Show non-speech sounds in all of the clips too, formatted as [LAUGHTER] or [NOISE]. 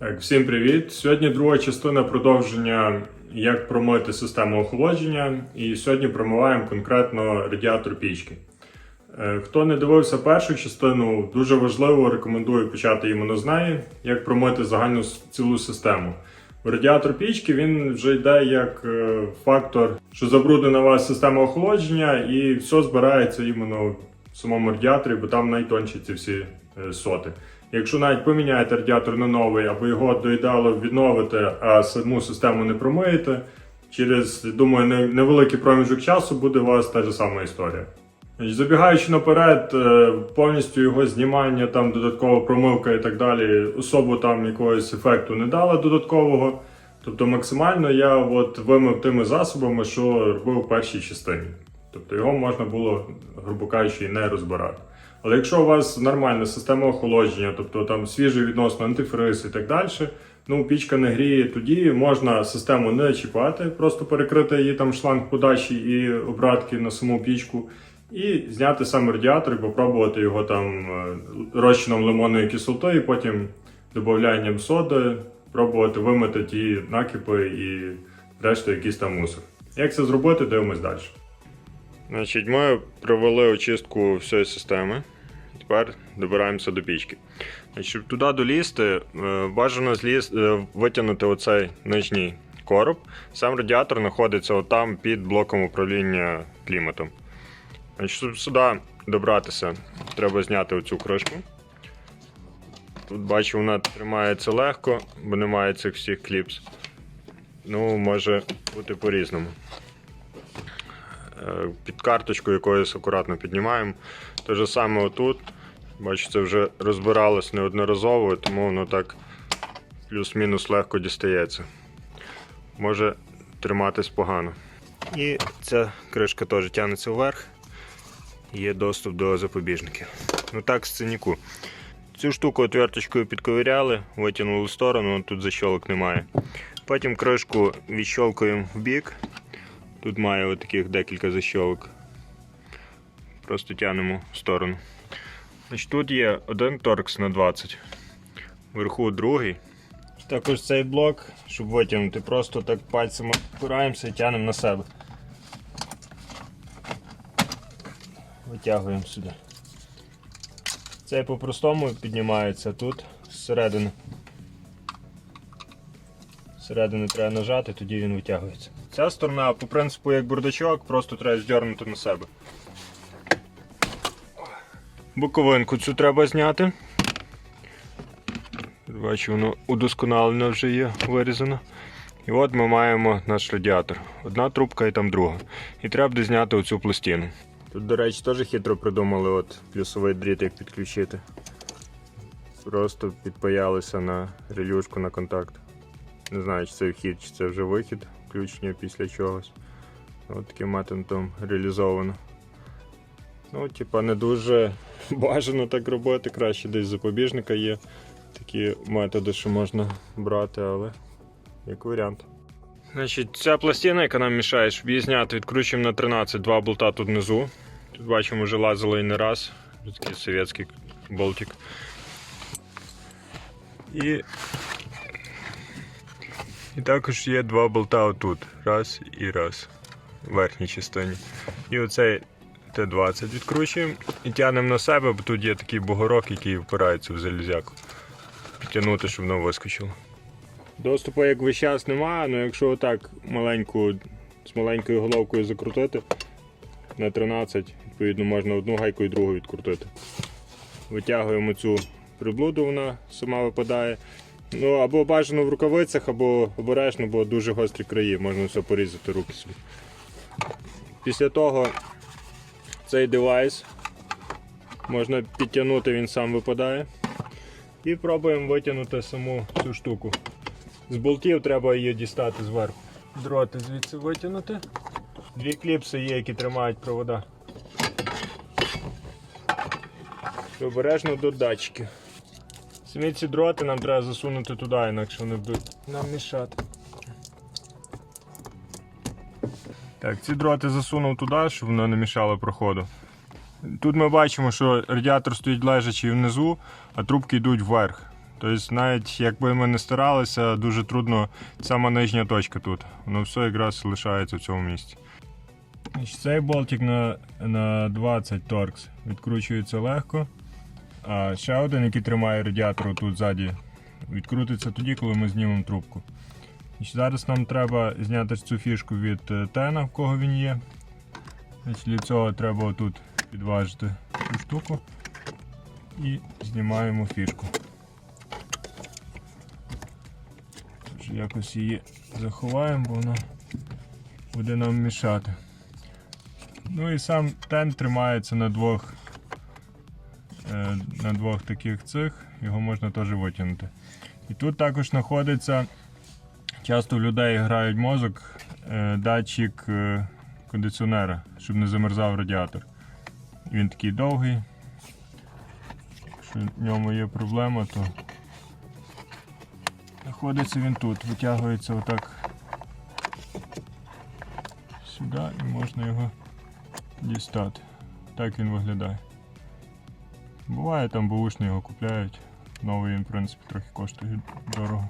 Так, всім привіт! Сьогодні друга частина продовження, як промити систему охолодження. І сьогодні промиваємо конкретно радіатор пічки. Е, Хто не дивився першу частину, дуже важливо, рекомендую почати іменно з неї, як промити загальну цілу систему. Радіатор пічки він вже йде як е, фактор, що забруднена у вас система охолодження, і все збирається іменно в самому радіаторі, бо там найтонші ці всі е, соти. Якщо навіть поміняєте радіатор на новий, або його до ідеалу відновите, а саму систему не промиєте, через, думаю, невеликий проміжок часу буде у вас та ж сама історія. Забігаючи наперед, е, повністю його знімання, там додаткова промивка і так далі, особо там якогось ефекту не дала додаткового. Тобто максимально я от вимив тими засобами, що робив в першій частині. Тобто його можна було, грубо кажучи, і не розбирати. Але якщо у вас нормальна система охолодження, тобто там свіжий відносно антифриз і так далі, ну пічка не гріє, тоді можна систему не чіпати, просто перекрити її там шланг подачі і обратки на саму пічку, і зняти сам радіатор і попробувати його там е, розчином лимонної кислоти, і потім додаванням соди, пробувати вимити ті накипи і решту якийсь там мусор. Як це зробити, дивимось далі. Значить, ми провели очистку всієї системи. Тепер добираємося до пічки. Значить, щоб туди долізти, е, бажано зліз, е, витягнути оцей нижній короб. Сам радіатор знаходиться отам під блоком управління кліматом. Значить, щоб сюди добратися, треба зняти оцю кришку. Тут бачу, вона тримається легко, бо немає цих всіх кліпс. Ну, може бути по-різному. Е, Під карточку якоюсь акуратно піднімаємо. Те ж саме отут. Бачу, це вже розбиралось неодноразово, тому воно так плюс-мінус легко дістається. Може триматись погано. І ця кришка теж тягнеться вверх. Є доступ до запобіжників. Ну так, з цинніку. Цю штуку отверточкою підковиряли, витягнули в сторону, тут защолок немає. Потім кришку відщолкуємо в бік. Тут має от таких декілька защолок. Просто тягнемо в сторону. Значить, тут є один торкс на 20, вверху другий. Також цей блок, щоб витягнути, просто так пальцями опираємося і тягнемо на себе. Витягуємо сюди. Цей по-простому піднімається тут зсередини. Зсередини треба нажати, тоді він витягується. Ця сторона, по принципу, як бурдачок, просто треба здернути на себе. Боковинку цю треба зняти. Бачу, воно удосконалено вже є, вирізано. І от ми маємо наш радіатор. Одна трубка і там друга. І треба буде зняти оцю пластину. Тут, до речі, теж хитро придумали от плюсовий дріт, як підключити. Просто підпаялися на релюшку на контакт. Не знаю, чи це вхід, чи це вже вихід, включення після чогось. От таким методом реалізовано. Ну, типа, не дуже [LAUGHS] бажано так робити, краще десь запобіжника є. Такі методи, що можна брати, але як варіант. Значить, ця пластина, яка нам мішає, щоб її зняти, відкручуємо на 13 два болта тут внизу. Тут бачимо, вже лазило і не раз. Такий совєтський болтик. І... і також є два болта отут. Раз і раз. В верхній частині. І оцей Т-20 відкручуємо і тягнемо на себе, бо тут є такий бугорок, який впирається в залізяку. Підтягнути, щоб воно вискочило. Доступу як весь час немає, але якщо отак маленьку, з маленькою головкою закрутити на 13, відповідно можна одну гайку і другу відкрутити. Витягуємо цю приблуду, вона сама випадає. Ну або бажано в рукавицях, або обережно, бо дуже гострі краї, можна все порізати руки собі. Після того цей девайс можна підтягнути, він сам випадає. І пробуємо витягнути саму цю штуку. З болтів треба її дістати зверху. Дроти звідси витягнути. Дві кліпси є, які тримають провода. Обережно до датчиків. Самі ці дроти нам треба засунути туди, інакше вони будуть нам мішати. Так, ці дроти засунув туди, щоб воно не мішало проходу. Тут ми бачимо, що радіатор стоїть лежачий внизу, а трубки йдуть вверх. Тобто, навіть якби ми не старалися, дуже трудно сама нижня точка тут. Воно все якраз лишається в цьому місці. Цей болтик на, на 20 торкс відкручується легко. А ще один, який тримає радіатор тут ззаді, відкрутиться тоді, коли ми знімемо трубку. Значить, Зараз нам треба зняти цю фішку від е, тена, в кого він є. Для цього треба отут підважити цю штуку і знімаємо фішку. Якось її заховаємо, бо вона буде нам мішати. Ну і сам тен тримається на двох, на двох таких цих, його можна теж витягнути. І тут також знаходиться, часто в людей грають мозок, е, датчик е, кондиціонера, щоб не замерзав радіатор. Він такий довгий. Якщо в ньому є проблема, то знаходиться він тут, витягується отак сюди і можна його дістати. Так він виглядає. Буває там бушні його купляють. Новий він, в принципі, трохи коштує дорого.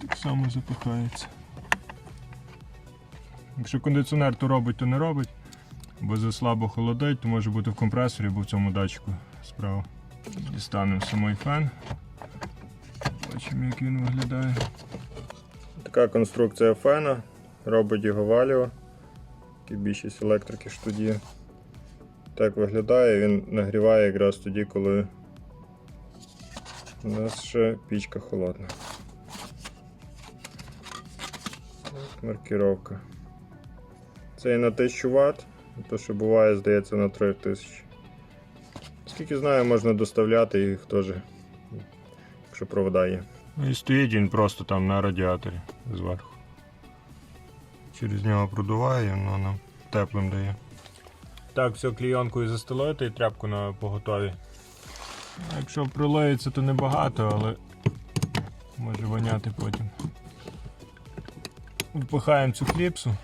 Так само запихається. Якщо кондиціонер то робить, то не робить. Бо заслабо холодить, то може бути в компресорі або в цьому датчику справа. Дістанемо самий фен. Бачимо, як він виглядає. Така конструкція фена. Робить його валіо. Як і більшість електрики ж тоді. Так виглядає, він нагріває якраз тоді, коли у нас ще пічка холодна. Маркіровка. Це і на 1000 Вт, то що буває, здається, на 3000. Скільки знаю, можна доставляти їх теж, якщо провода є. Ну і стоїть він просто там на радіаторі зверху. Через нього продуває, воно нам теплим дає. Так, все клійонкою застелити і тряпку на поготові. Якщо пролиється, то небагато, але може воняти потім. Впихаємо цю кліпсу.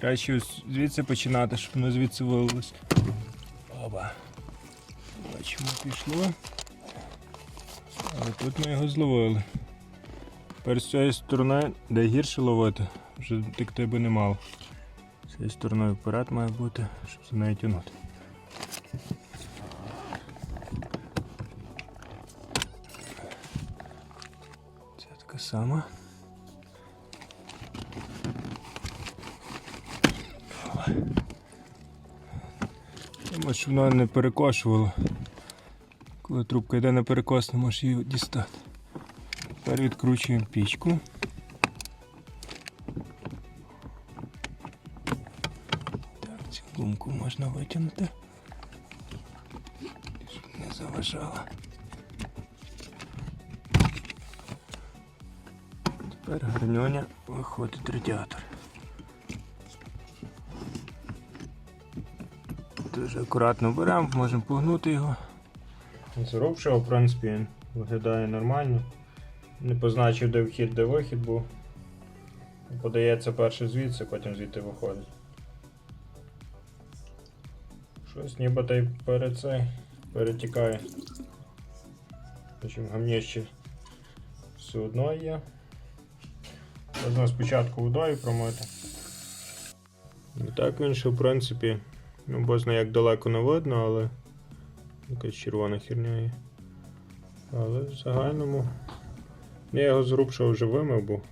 Краще звідси починати, щоб воно звідси вилилось. Оба. Бачимо, пішло. Але тут ми його зловили. Тепер з цієї сторони, де гірше ловити, вже текти не мав. З стороною вперед має бути, щоб за нею тягнути. Це така сама. Тому що воно не перекошувало. Коли трубка йде на перекос, не можеш її дістати. Тепер відкручуємо пічку. Можна витягнути. Щоб не заважала. Тепер гарньоня виходить радіатор. Дуже акуратно беремо, можемо погнути його. Зрубшого, в принципі, він виглядає нормально. Не позначив, де вхід, де вихід був. Подається перше звідси, потім звідти виходить. Щось ніби та й перед цей перетікає. Причому гамніще все одно є. Можна спочатку водою промити. І так він ще, в принципі, ну, бозна як далеко не видно, але якась червона херня є. Але в загальному. Я його з грубшого вже вимив.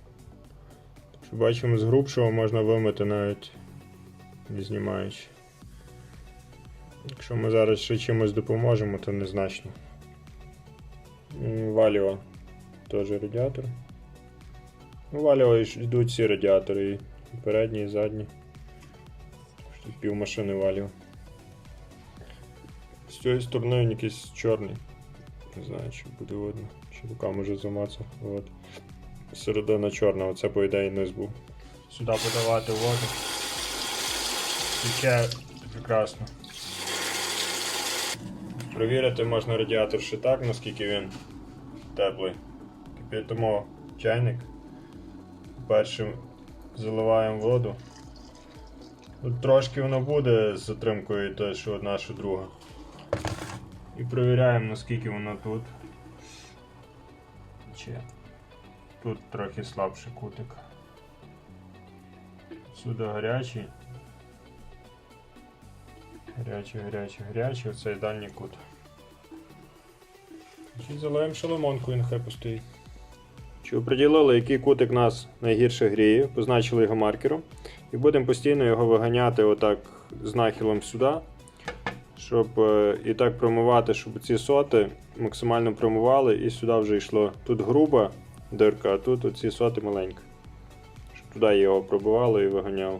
Що бачимо, з грубшого можна вимити навіть не знімаючи. Якщо ми зараз ще чимось допоможемо, то незначно. Валіо теж радіатор. Ну, Валіо йдуть всі радіатори, і передні, і задні. Пів машини валіо. З цієї сторони він якийсь чорний. Не знаю, чи буде видно, чи рука може замацав. От. Середина чорна, оце по ідеї низ був. Сюди подавати воду. Тече прекрасно. Провірити можна радіатор ще так, наскільки він теплий. Кип'ятимо чайник. Першим заливаємо воду. Тут трошки воно буде з затримкою те, що одна, що друга. І перевіряємо, наскільки воно тут. Чи тут трохи слабший кутик. Сюди гарячий. Гарячий, гарячий, гарячий, оцей дальній кут. Чи залаємо шаломонку і нехай постоїть. Чи оприділили, який кутик нас найгірше гріє, позначили його маркером. І будемо постійно його виганяти отак з нахилом сюди, щоб е, і так промивати, щоб ці соти максимально промивали і сюди вже йшло. Тут груба дирка, а тут оці соти маленькі. Щоб туди його пробивало і виганяло.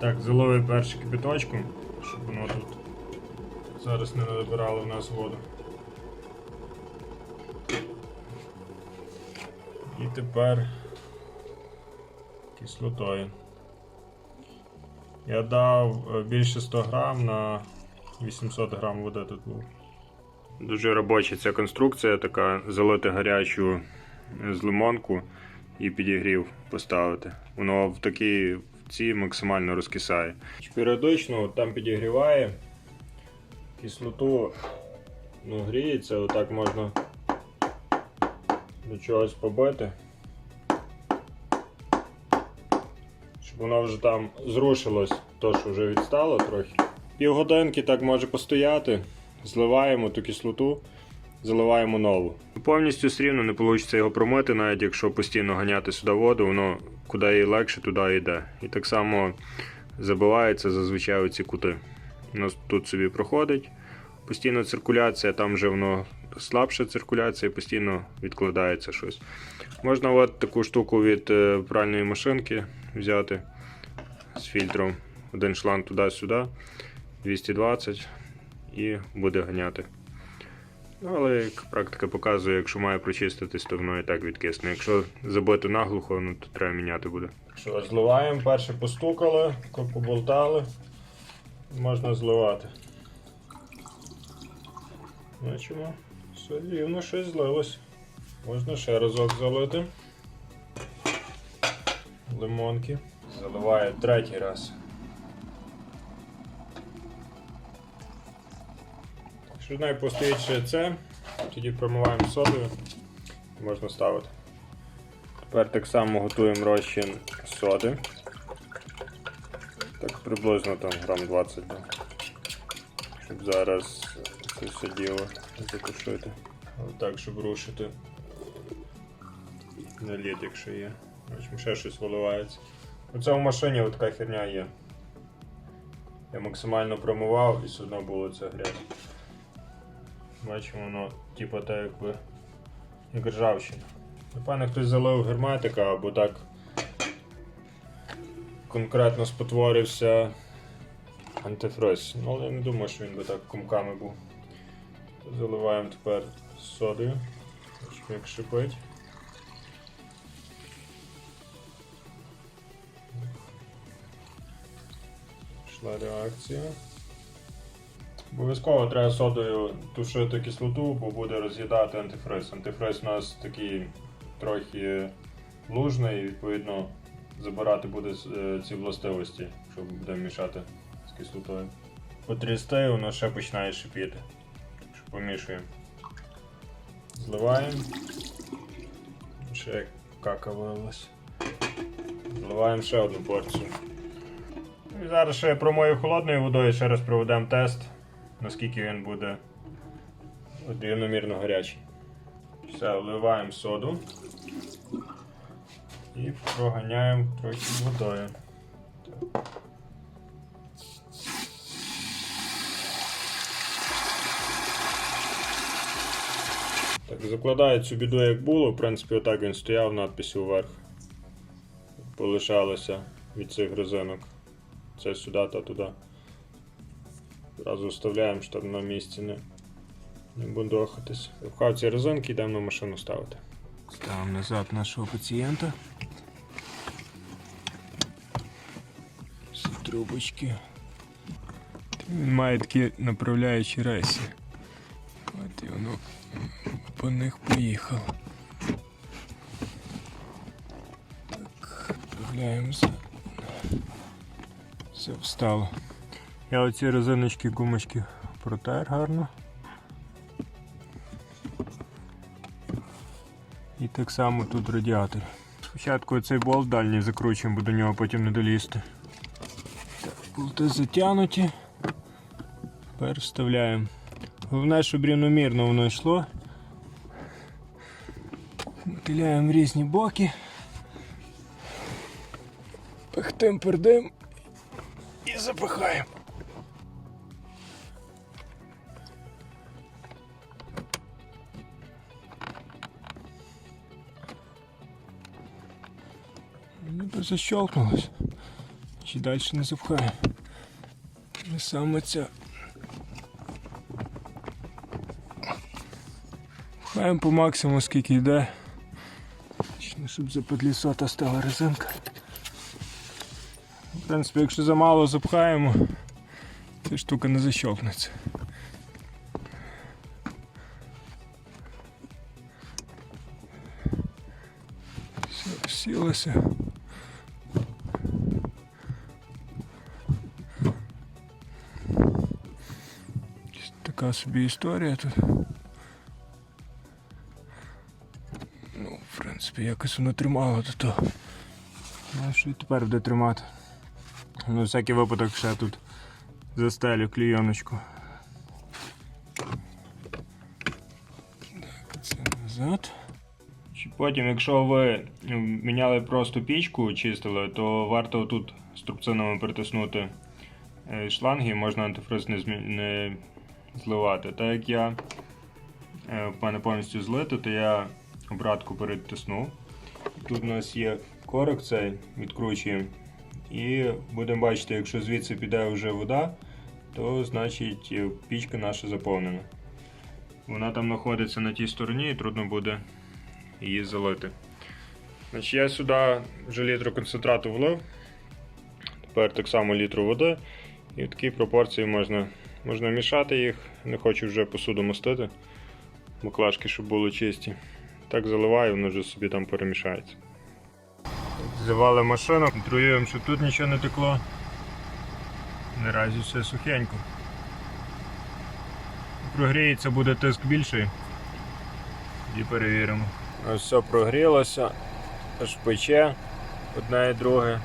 Так, заловив першу кипяточку, щоб воно тут зараз не набирало в нас воду. І тепер кислотою. Я дав е, більше 100 грам на 800 грам води тут було. Дуже робоча ця конструкція, така залити гарячу з лимонку і підігрів поставити. Воно в такій в цій максимально розкисає. Періодично там підігріває кислоту ну, гріється, отак можна до чогось побити. Щоб воно вже там зрушилось, то що вже відстало трохи. Півгодинки так може постояти, зливаємо ту кислоту, заливаємо нову. Повністю все рівно не вийде його промити, навіть якщо постійно ганяти сюди воду, воно куди їй легше, туди йде. І так само забивається зазвичай оці кути. Воно тут собі проходить. Постійно циркуляція, там вже воно слабша циркуляція, постійно відкладається щось. Можна от таку штуку від е, пральної машинки взяти з фільтром. Один шланг туди-сюди, 220 і буде ганяти. Ну, але як практика показує, якщо має прочиститись, то воно і так відкисне. Якщо забити наглухо, ну, то треба міняти буде. Що, зливаємо, перше постукали, поболтали, можна зливати. Бачимо, все рівно щось злилось. Можна ще разок залити. Лимонки. Заливаю третій раз. Постоїть ще це, тоді промиваємо содою і можна ставити. Тепер так само готуємо розчин соди. Так приблизно там грам 20. да. Щоб зараз це все діло закушити. Отак, щоб рушити. На лід, якщо є. Бачимо, ще щось виливається. Оце в машині така херня є. Я максимально промивав і все одно було це грязь. Бачимо, воно типу так якби як ржавчина. Напевно, хтось залив герметика або так конкретно спотворився антифриз. Ну, але я не думаю, що він би так кумками був. Заливаємо тепер содою, як шипить. Пішла реакція. Обов'язково треба содою тушити кислоту, бо буде роз'їдати антифриз. Антифриз у нас такий трохи лужний, і відповідно забирати буде е, ці властивості, що буде мішати з кислотою. Потрясти, воно ще починає шипіти. Що помішуємо. Зливаємо. Ще як кака. Зливаємо ще одну порцію. І зараз ще промою холодною водою, ще раз проведемо тест, наскільки він буде рівномірно гарячий. Все, вливаємо соду і проганяємо трохи водою. Так, закладаю цю біду як було, в принципі, отак він стояв, надписі вверх. Полишалося від цих резинок. Це сюди та туди. Зразу вставляємо, щоб на місці не, не бундохатись. Впхав ці резинки, йдемо на машину ставити. Ставимо назад нашого пацієнта. Всі трубочки. Він має такі направляючі рейси. От і воно по них поїхало. Так, вправляємося. Все встало. Я оці резиночки гумочки протер гарно. І так само тут радіатор. Спочатку цей болт дальній закручуємо, бо до нього потім не долізти. Так, Болти затягнуті. Тепер вставляємо. Головне, щоб рівномірно воно йшло. Накиляємо різні боки. Пихтим пердим і запихаємо. Ніби защелкнулось. Чи далі не запхаємо. І саме ця. Пхаємо по максимуму скільки йде. Щоб запедлісота стала резинка. В принципі, якщо замало запхаємо, ця штука не защелкнеться. Все, сілося. Така собі історія тут. Ну, в принципі, якось воно тримало до того. Ну, а що і тепер буде тримати? Ну, всякий випадок ще тут застелю клійоночку. Так, це назад. Чи Потім, якщо ви міняли просто пічку, чистили, то варто тут струбцинами притиснути е, шланги, можна антифриз не, змі... не зливати. Так як я е, в мене повністю злито, то я обратку перетиснув. Тут у нас є корок цей, відкручуємо. І будемо бачити, якщо звідси піде вже вода, то значить пічка наша заповнена. Вона там знаходиться на тій стороні і трудно буде її залити. Значить, я сюди вже літру концентрату влив. Тепер так само літру води. І в такій пропорції можна, можна мішати їх. Не хочу вже посуду мастити. Баклажки, щоб були чисті. Так заливаю, воно вже собі там перемішається. Зливали машину, контролюємо, щоб тут нічого не текло. Наразі все сухенько. Прогріється, буде тиск більший. І перевіримо. Ось все прогрілося, аж пече одне і друге.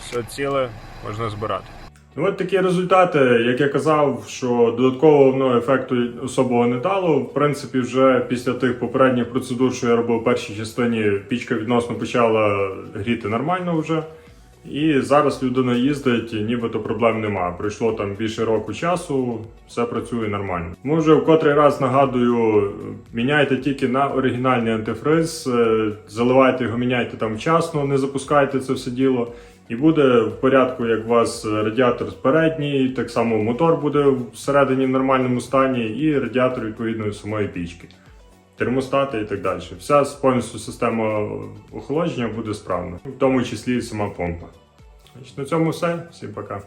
Все ціле, можна збирати. От такі результати, як я казав, що додаткового воно ефекту особого не дало. В принципі, вже після тих попередніх процедур, що я робив в першій частині, пічка відносно почала гріти нормально вже. І зараз людина їздить, нібито проблем немає. Пройшло там більше року часу, все працює нормально. Ми вже в котрий раз нагадую, міняйте тільки на оригінальний антифриз, е, заливайте його, міняйте там вчасно, не запускайте це все діло. І буде в порядку, як у вас радіатор передній, так само мотор буде всередині в нормальному стані, і радіатор відповідної самої пічки. Термостати і так далі. Вся повністю система охолодження буде справна, в тому числі і сама помпа. На цьому все. Всім пока.